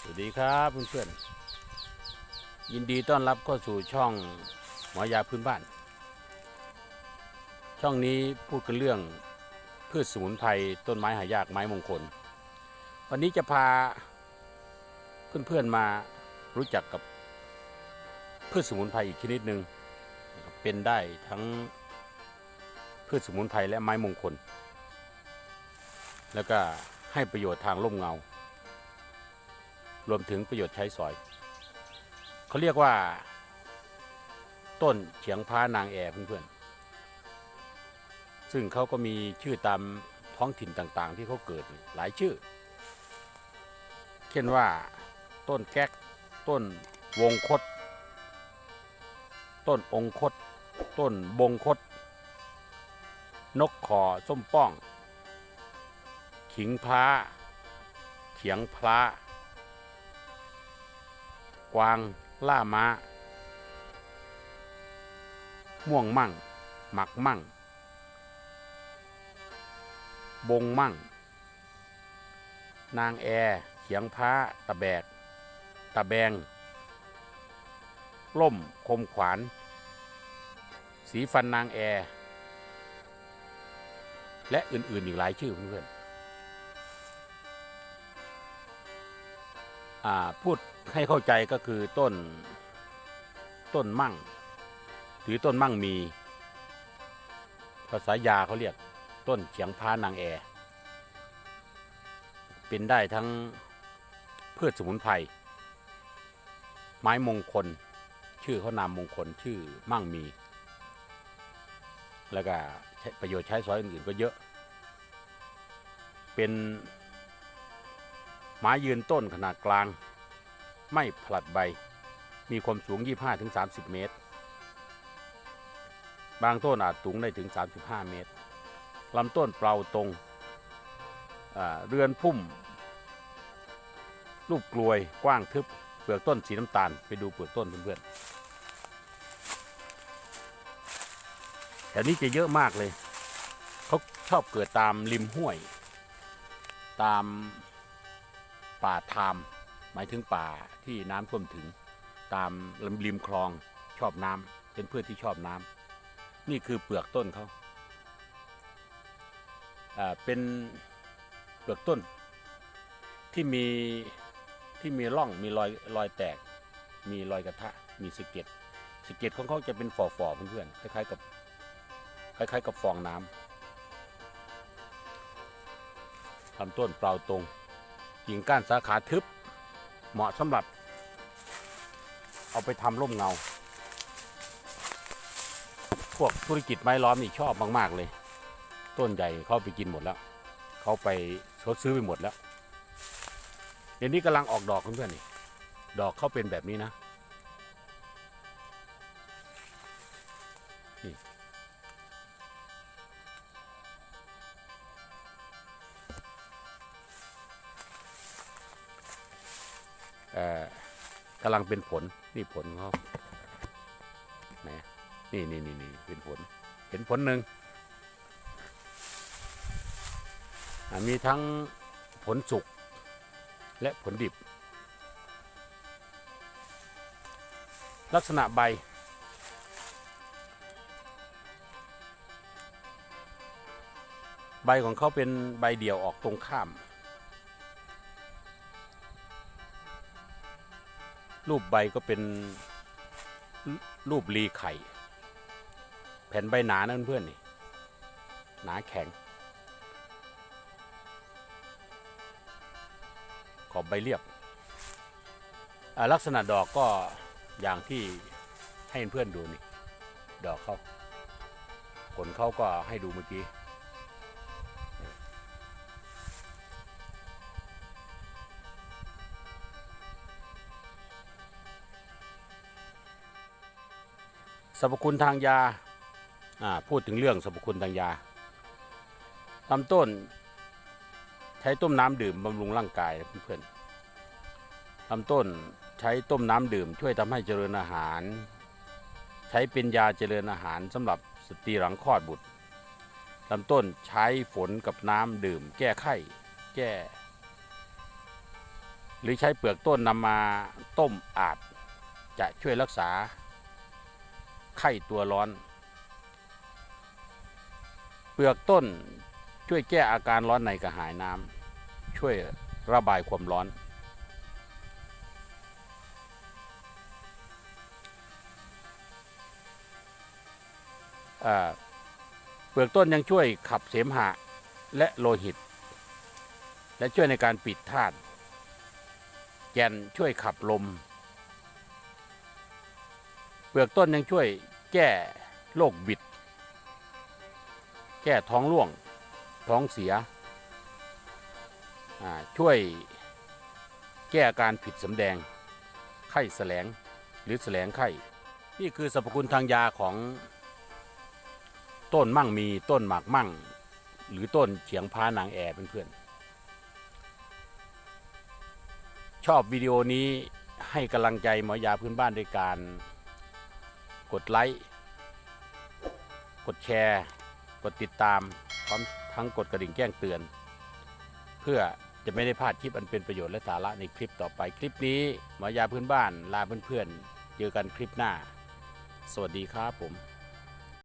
สวัสดีครับเพื่อนๆยินดีต้อนรับเข้าสู่ช่องหมอยาพื้นบ้าน ช่องนี้พูดกันเรื่องพืชสมุนไพรต้นไม้หายากไม้มงคล วันนี้จะพาเพื่อนๆมารู้จักกับพืชสมุนไพรอีกชนิดหนึ่งเป็นได้ทั้งพืชสมุนไพรและไม้มงคล แล้วก็ ให้ประโยชน์ทางร่มเงา รวมถึงประโยชน์ใช้สอย เขาเรียกว่า ต้นเฉียงพานางแอเพื่อนๆ ซึ่งเขาก็มีชื่อตามท้องถิ่นต่างๆ ที่เขาเกิดหลายชื่อ เช่นว่าต้นแก๊ก ต้นวงคต ต้นองคต ต้นบงคต นกขอส้มป้อง ขิงพร้าเขียงพร้ากวางล่าม้า ม่วงมั่ง หมักมั่ง บงมั่ง นางแอ เขียงพ้าตะแบก ตะแบง ล่มคมขวาน สีฟันนางแอ และอื่นๆอีกหลายชื่อเพื่อน พูดให้เข้าใจก็คือต้นต้นมั่ง หรือต้นมั่งมี ภาษายาเขาเรียกต้นเฉียงพานางแอ เป็นได้ทั้งพืชสมุนไพรไม้มงคล ชื่อเขานามมงคลชื่อมั่งมี แล้วก็ประโยชน์ใช้สอยอื่นๆก็เยอะ เป็น ไม้ยืนต้นขนาดกลาง ไม่ผลัดใบ มีความสูง 25-30 เมตร บางต้นอาจสูงได้ถึง 35 เมตรลำต้นเปล่าตรงเรือนพุ่ม รูปกลวยกว้างทึบ เปลือกต้นสีน้ำตาล ไปดูเปลือกต้นเพื่อนๆแถวนี้จะเยอะมากเลย เขาชอบเกิดตามริมห้วย ตาม ป่าทามหมายถึงป่าที่น้ำท่วมถึง ตามริมคลองชอบน้ำเป็นพืชที่ชอบน้ำนี่คือเปลือกต้นเขาอ่าเป็นเปลือกต้นที่มีที่มีร่องมีรอยรอยแตก มีรอยกระทะมีสะเก็ดสะเก็ดของเขาจะเป็นฝ่อๆเพื่อนๆคล้ายๆกับคล้ายๆกับฟองน้ำลำต้นเปล่าตรง กิ่งก้านสาขาทึบ เหมาะสำหรับ เอาไปทำร่มเงา พวกธุรกิจไม้ล้อมนี่ชอบมาก ๆ เลย ต้นใหญ่เขาไปกินหมดแล้ว เขาไปเขาซื้อไปหมดแล้ว เดี๋ยวนี้กำลังออกดอกเพื่อนๆนี่ ดอกเขาเป็นแบบนี้นะนี่ กำลังเป็นผลนี่ผลของเขาไหนนี่นี่นี่นี่เป็นผล เห็นผลหนึ่งมีทั้งผลสุกและผลดิบ ลักษณะใบ ใบของเขาเป็นใบเดี่ยวออกตรงข้าม รูปใบก็เป็นรูปรีไข่ แผ่นใบหนานะเพื่อนๆนี่หนาแข็ง ขอบใบเรียบ ลักษณะดอกก็อย่างที่ให้เพื่อนดูนี่ ดอกเขาผลเขาก็ให้ดูเมื่อกี้ สรรพคุณทางยาพูดถึงเรื่องสรรพคุณทางยาลำต้น ใช้ต้มน้ำดื่มบำรุงร่างกายเพื่อนๆลำต้นใช้ต้มน้ำดื่ม ช่วยทำให้เจริญอาหาร ใช้เป็นยาเจริญอาหารสำหรับสตรีหลังคลอดบุตรลำต้นใช้ฝนกับน้ำดื่ม แก้ไข้ แก้ หรือใช้เปลือกต้นนำมาต้มอาบ จะช่วยรักษา ไข้ตัวร้อน เปลือกต้นช่วยแก้อาการร้อนในกระหายน้ำช่วยระบายความร้อน เปลือกต้นยังช่วยขับเสมหะและโลหิต และช่วยในการปิดธาตุแกนช่วยขับลม ลือกต้นยังช่วยแก้โรคบิด แก้ท้องร่วง ท้องเสีย ช่วยแก้การผิดสำแดง ไข้แสลงหรือแสลงไข้ นี่คือสรรพคุณทางยาของต้นมั่งมีต้นหมากมั่ง หรือต้นเฉียงพานางแอร์เพื่อนๆชอบวิดีโอนี้ให้กำลังใจหมอยาพื้นบ้านด้วยการ กดไลค์กดแชร์ กดติดตามพร้อมทั้งกดกระดิ่งแจ้งเตือน เพื่อจะไม่ได้พลาดคลิปอันเป็นประโยชน์และสาระในคลิปต่อไปคลิปนี้หมอยาพื้นบ้านลาเพื่อนๆเจอกันคลิปหน้า สวัสดีครับผม